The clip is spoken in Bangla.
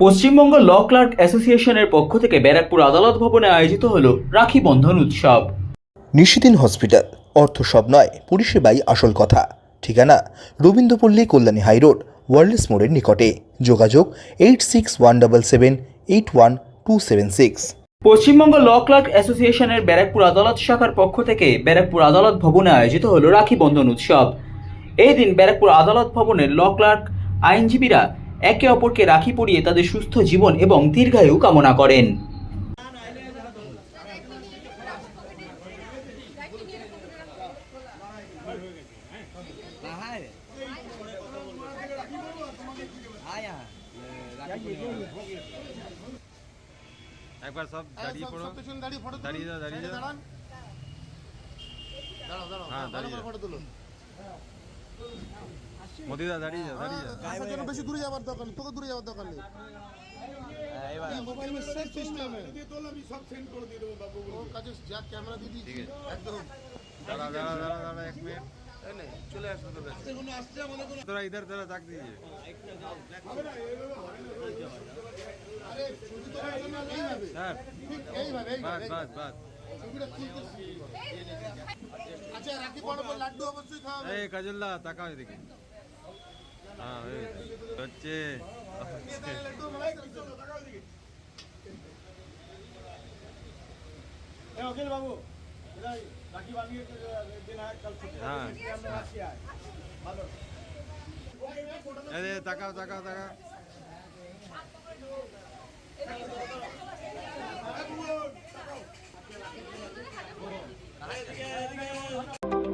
পশ্চিমবঙ্গ ল ক্লার্ক অ্যাসোসিয়েশনের পক্ষ থেকে ব্যারাকপুর আদালত ভবনে আয়োজিত হল রাখি বন্ধন উৎসব। নিশিদিন হসপিটাল অর্থ সব নয় পরিষেবাই আসল কথা। ঠিকানা রবীন্দ্রপল্লী কল্যাণী হাইরোড ওয়ার্ল্ডস মোড়ের নিকটে। যোগাযোগ eight six one double seven eight one two seven six. Paschimbanga law clerk অ্যাসোসিয়েশনের ব্যারাকপুর আদালত শাখার পক্ষ থেকে ব্যারাকপুর আদালত ভবনে আয়োজিত হল রাখি বন্ধন উৎসব। এই দিন ব্যারাকপুর আদালত ভবনের ল ক্লার্ক আইনজীবীরা একে অপরকে রাখি পরিয়ে তাদের সুস্থ জীবন এবং দীর্ঘায়ু কামনা করেন। একবার সব দাঁড়িয়ে পড়ো। দাঁড়িয়ে যাও, দাঁড়িয়ে যাও। হ্যাঁ, দাঁড়িয়ে ফটো তুলো মদিদা দাঁড়িয়ে দাঁড়িয়ে যা। আসার বেশি দূরে যাওয়ার দরকার নেই তোকে দূরে যাওয়ার দরকার নেই। মোবাইল সেট সিস্টেম আমি কাজল্লা তাকাও এদিকে। হচ্ছে। লাড্ডু মালাই চলো তাকাও এদিকে হ্যাঁ এই যে, তাকাও তাকাও তাকাও